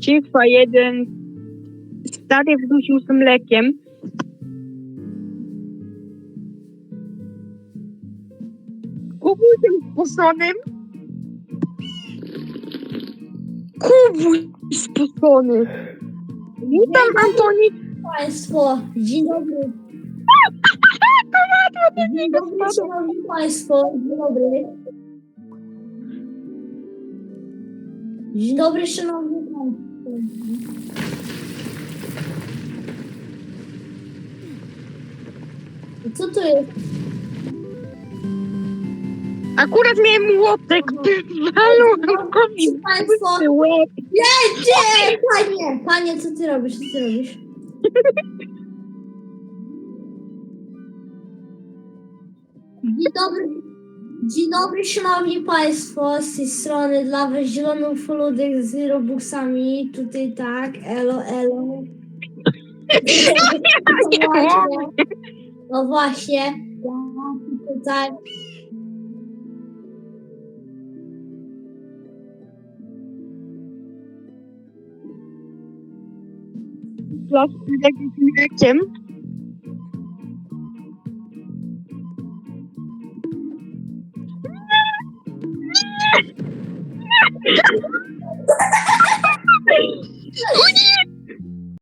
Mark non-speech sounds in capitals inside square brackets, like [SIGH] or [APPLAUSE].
Cifa jeden. Stary wdusił z mlekiem. Kubusem sposonym. Kubuś spocony. Witam Antoni. Państwo, dzień dobry. [LAUGHS] Dzień dobry, szanowni państwo, dzień dobry. Dzień dobry, szanowni państwo. Co to jest? Akurat miałem młotek. Walą kobiet. Państwo, Łeb. jedzie! Panie, panie, co ty robisz, co ty robisz? [LAUGHS] Dzień dobry, dzień dobry, szanowni państwo, z tej strony dla was zieloną foludek z Robuxami, tutaj tak, elo, elo. No właśnie, no właśnie, tutaj Plastik z. Yeah. [LAUGHS]